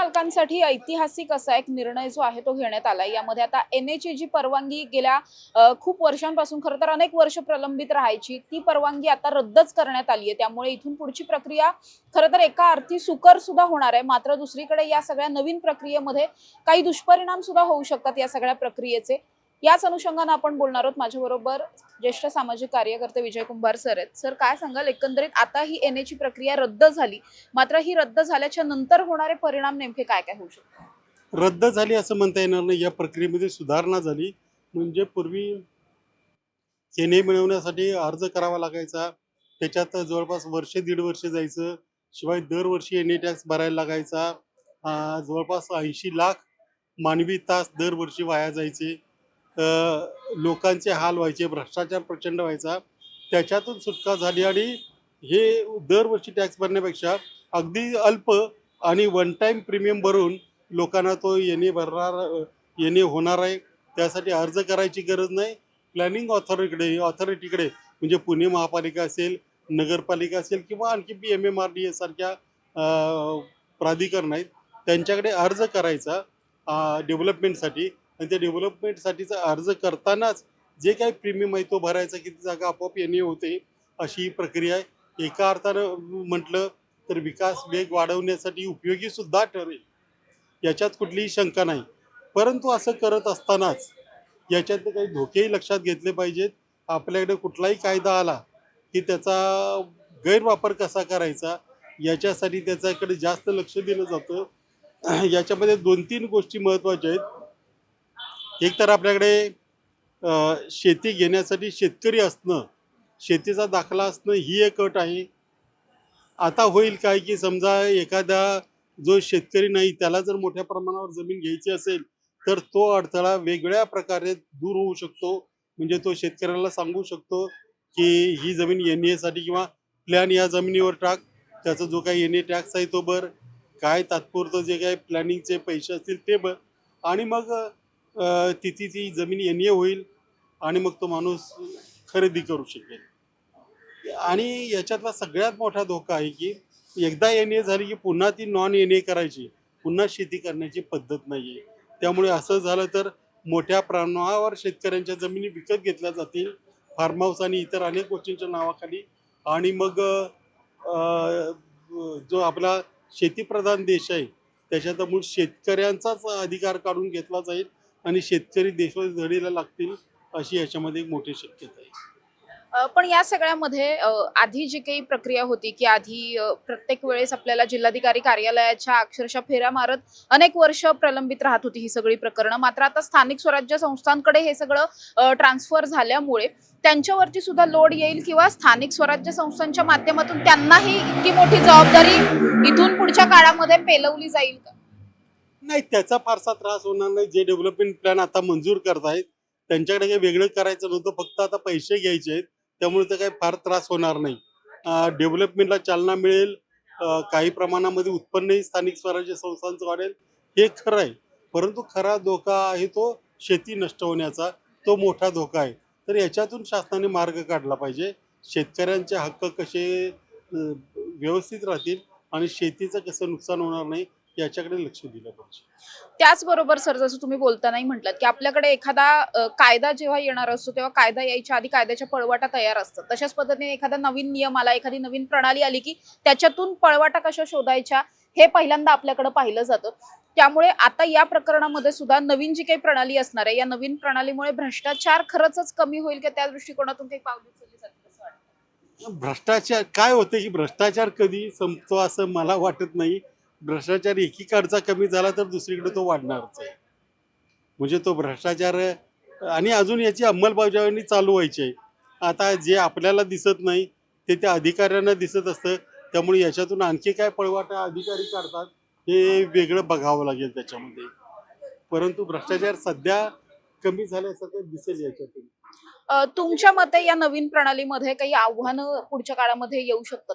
मालकांसाठी ऐतिहासिक असा एक निर्णय जो आहे तो घेण्यात आला यामध्ये आता एन ची जी परवानगी गेल्या खूप वर्षांपासून खरं तर अनेक वर्ष प्रलंबित राहायची ती परवानगी आता रद्दच करण्यात आली आहे. त्यामुळे इथून पुढची प्रक्रिया खरं तर एका अर्थी सुकर सुद्धा होणार आहे. मात्र दुसरीकडे या सगळ्या नवीन प्रक्रियेमध्ये काही दुष्परिणाम सुद्धा होऊ शकतात या सगळ्या प्रक्रियेचे. याच अनुषंगानं आपण बोलणार आहोत माझ्याबरोबर ज्येष्ठ सामाजिक कार्यकर्ते विजय कुंभार सर आहेत. सर काय सांगाल? एकंदरीत आता ही एन एची प्रक्रिया रद्द झाली. मात्र ही रद्द झाल्याच्यानंतर होणारे परिणाम नेमके काय काय होऊ शकतात? रद्द झाली असं म्हणता येणार नाही. या प्रक्रियेमध्ये सुधारणा झाली. म्हणजे पूर्वी चेने मिळवण्यासाठी अर्ज करावा लागायचा. त्याच्यात जवळपास वर्ष दीड वर्ष जायचं. शिवाय दरवर्षी एन टॅक्स भरायला लागायचा. जवळपास ऐंशी लाख मानवी तास दरवर्षी वाया जायचे. लोकांचे हाल व्हायचे भ्रष्टाचार प्रचंड व्हायचा. त्याच्यातून सुटका झाली आणि हे दरवर्षी टॅक्स भरण्यापेक्षा अगदी अल्प आणि वन टाईम प्रीमियम भरून लोकांना तो येणे भरणार येणे होणार आहे. त्यासाठी अर्ज करायची गरज नाही. प्लॅनिंग ऑथॉरिटीकडे ऑथॉरिटीकडे म्हणजे पुणे महापालिका असेल नगरपालिका असेल किंवा आणखी B M M R D एसारख्या प्राधिकरण आहेत त्यांच्याकडे अर्ज करायचा डेव्हलपमेंटसाठी आणि त्या डेव्हलपमेंटसाठीचा अर्ज करतानाच जे काही प्रीमियम आहे तो भरायचा किती जागा आपोआप येणे होते अशी ही प्रक्रिया आहे. एका अर्थानं म्हटलं तर विकास वेग वाढवण्यासाठी उपयोगी सुद्धा ठरेल. याच्यात कुठलीही शंका नाही. परंतु असं करत असतानाच याच्यातले काही धोकेही लक्षात घेतले पाहिजेत. आपल्याकडे कुठलाही कायदा आला की त्याचा गैरवापर कसा करायचा याच्यासाठी त्याच्याकडे जास्त लक्ष दिलं जातं. याच्यामध्ये दोन तीन गोष्टी महत्त्वाच्या आहेत. एक तर आपल्याकडे शेती घेण्यासाठी शेतकरी असणं शेतीचा दाखला असणं ही एक अट आहे. आता होईल काय की समजा एखादा जो शेतकरी नाही त्याला जर मोठ्या प्रमाणावर जमीन घ्यायची असेल तर तो अडथळा वेगळ्या प्रकारे दूर होऊ शकतो. म्हणजे तो शेतकऱ्याला सांगू शकतो की ही जमीन एनसाठी किंवा प्लॅन या जमिनीवर टाक. त्याचा जो काही एन ए टॅक्स आहे तो भर. काय तात्पुरतं जे काही प्लॅनिंगचे पैसे असतील ते भर. आणि मग तिची ती जमीन एन ए होईल आणि मग तो माणूस खरेदी करू शकेल. आणि याच्यातला सगळ्यात मोठा धोका आहे की एकदा एन ए झाली की पुन्हा ती नॉन एन ए करायची. पुन्हा शेती करण्याची पद्धत नाही आहे त्यामुळे असं झालं तर मोठ्या प्रमाणावर शेतकऱ्यांच्या जमिनी विकत घेतल्या जातील. फार्म हाऊस आणि इतर अनेक गोष्टींच्या नावाखाली. आणि मग जो आपला शेतीप्रधान देश आहे त्याच्यात मूळ शेतकऱ्यांचाच अधिकार काढून घेतला जाईल. आणि शेतकरी देशवासी धडीला लागतील अशी याच्यामध्ये एक मोठी शक्यता आहे. पण या सगळ्यामध्ये आधी जी काही प्रक्रिया होती की आधी प्रत्येक वेळेस आपल्याला जिल्हाधिकारी कार्यालयाच्या अक्षरशः फेऱ्या मारत अनेक वर्ष प्रलंबित राहत होती ही सगळी प्रकरणं. मात्र आता स्थानिक स्वराज्य संस्थांकडे हे सगळं ट्रान्सफर झाल्यामुळे त्यांच्यावरती सुद्धा लोड येईल किंवा स्थानिक स्वराज्य संस्थांच्या माध्यमातून त्यांनाही इतकी मोठी जबाबदारी इथून पुढच्या काळामध्ये पेलवली जाईल का? नाही त्याचा फारसा त्रास होणार नाही. जे डेव्हलपमेंट प्लॅन आता मंजूर करतायत त्यांच्याकडे काही वेगळं करायचं नव्हतं. फक्त आता पैसे घ्यायचे आहेत. त्यामुळे तर काही फार त्रास होणार नाही. डेव्हलपमेंटला चालना मिळेल. काही प्रमाणामध्ये उत्पन्नही स्थानिक स्वराज्य संस्थांचं वाढेल. हे खरं आहे. परंतु खरा धोका आहे तो शेती नष्ट होण्याचा. तो मोठा धोका आहे. तर याच्यातून शासनाने मार्ग काढला पाहिजे. शेतकऱ्यांचे हक्क कसे व्यवस्थित राहतील आणि शेतीचं कसं नुकसान होणार नाही याच्याकडे लक्ष दिलं पाहिजे. त्याचबरोबर सर जसं तुम्ही बोलतानाही म्हटलं की आपल्याकडे एखादा अ, कायदा जेव्हा येणार असतो तेव्हा कायदा यायच्या आधी कायद्याच्या पळवाटा तयार असतात. तशाच पद्धतीने एखादा नवीन नियम आला एखादी नवीन प्रणाली आली की त्याच्यातून पळवाटा कशा शोधायच्या हे पहिल्यांदा आपल्याकडे पाहिलं जातं. त्यामुळे आता या प्रकरणामध्ये सुद्धा नवीन जी काही प्रणाली असणार आहे या नवीन प्रणालीमुळे भ्रष्टाचार खरंच कमी होईल की? त्या दृष्टिकोनातून काही पावले उचलली जातील असं वाटतं? भ्रष्टाचार काय होतं की भ्रष्टाचार कधी संपतो असं मला वाटत नाही. भ्रष्टाचार एकीकडचा कमी झाला तर दुसरीकडे तो वाढणारच आहे. म्हणजे तो भ्रष्टाचार आणि अजून याची अंमलबजावणी चालू व्हायची आहे. आता जे आपल्याला दिसत नाही ते त्या अधिकाऱ्यांना दिसत असतं. त्यामुळे याच्यातून आणखी काय पळवाटा अधिकारी काढतात हे वेगळं बघावं लागेल त्याच्यामध्ये. परंतु भ्रष्टाचार सध्या कमी झाल्यासारखं दिसेल याच्यातून. तुमच्या मते या नवीन प्रणालीमध्ये काही आव्हानं पुढच्या काळामध्ये येऊ शकतात?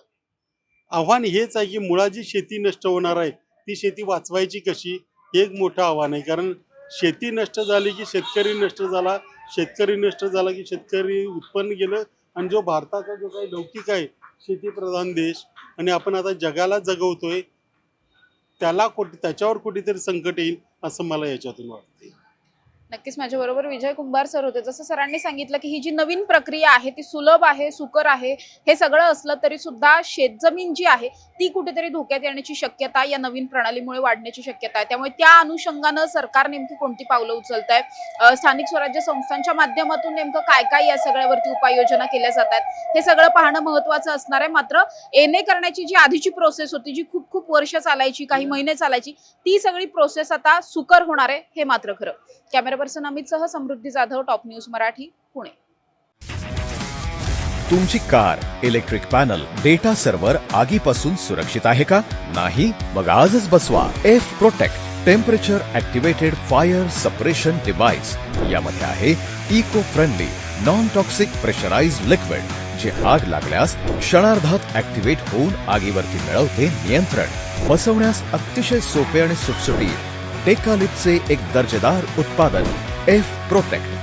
आव्हान हेच आहे की मुळात जी शेती नष्ट होणार आहे ती शेती वाचवायची कशी हे एक मोठं आव्हान आहे. कारण शेती नष्ट झाली की शेतकरी नष्ट झाला शेतकरी नष्ट झाला की शेतकरी उत्पन्न गेलं आणि जो भारताचा जो काही लौकिक आहे शेतीप्रधान देश आणि आपण आता जगाला जगवतोय त्याला कुठे त्याच्यावर कुठेतरी संकट येईल असं मला याच्यातून वाटते नक्कीच माझ्या बरोबर विजय कुंभार सर होते. जसं सरांनी सांगितलं की ही जी नवीन प्रक्रिया आहे ती सुलभ आहे सुकर आहे हे सगळं असलं तरी सुद्धा शेतजमीन जी आहे ती कुठेतरी धोक्यात येण्याची शक्यता या नवीन प्रणालीमुळे वाढण्याची शक्यता आहे. त्यामुळे त्या अनुषंगानं सरकार नेमकी कोणती पावलं उचलत आहे स्थानिक स्वराज्य संस्थांच्या माध्यमातून नेमकं काय काय या सगळ्यावरती उपाययोजना केल्या जातात? हे सगळं पाहणं महत्वाचं असणार आहे. मात्र एन ए करण्याची जी आधीची प्रोसेस होती जी खूप खूप वर्ष चालायची काही महिने चालायची ती सगळी प्रोसेस आता सुकर होणार आहे हे मात्र खरं. कॅमेरा पर्सन अमितसह समृद्धी जाधव टॉप न्यूज मराठी पुणे. तुमची car electric panel data server आगीपासून सुरक्षित आहे का? नाही? मग आजच बसवा. F protect temperature activated fire suppression device यामध्ये आहे eco friendly non toxic pressurize liquid जे आग लागल्यास क्षणार्धात ऍक्टिव्हेट होऊन आगीवरती मिळवते नियंत्रण. बसवण्यास अतिशय सोपे आणि सुटसुटीत. टेकालिपचे एक दर्जेदार उत्पादन एफ प्रोटेक्ट